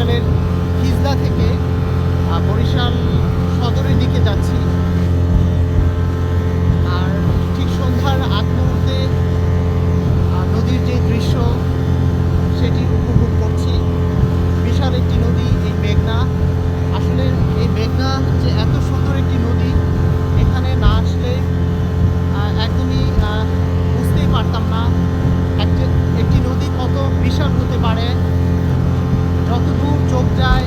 বরিশালের খিজলা থেকে বরিশাল সদরের দিকে যাচ্ছি। লোক যায়,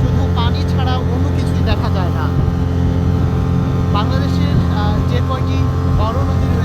শুধু পানি ছাড়া অন্য কিছুই দেখা যায় না। বাংলাদেশের যে কয়টি বড় নদীর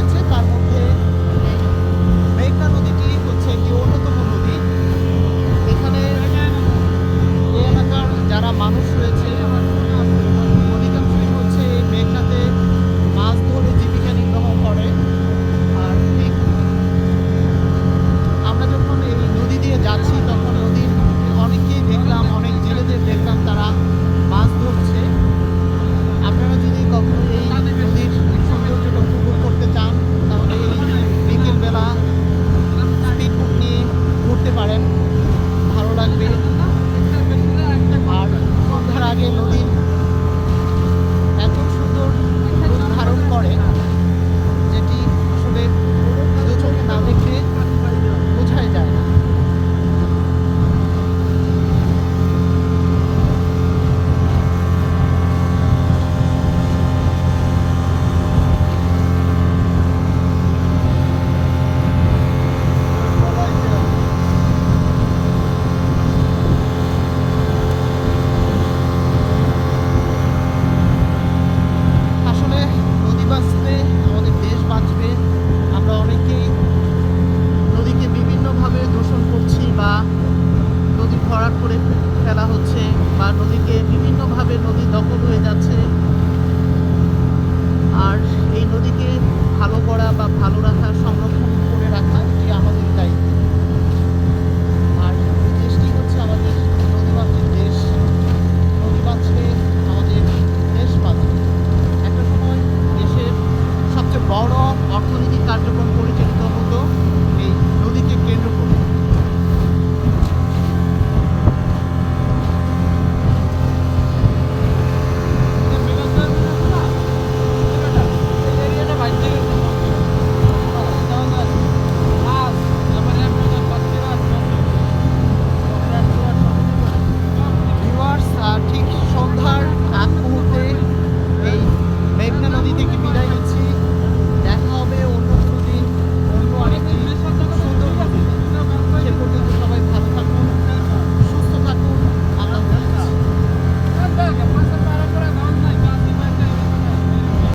অর্থনৈতিক কার্যক্রম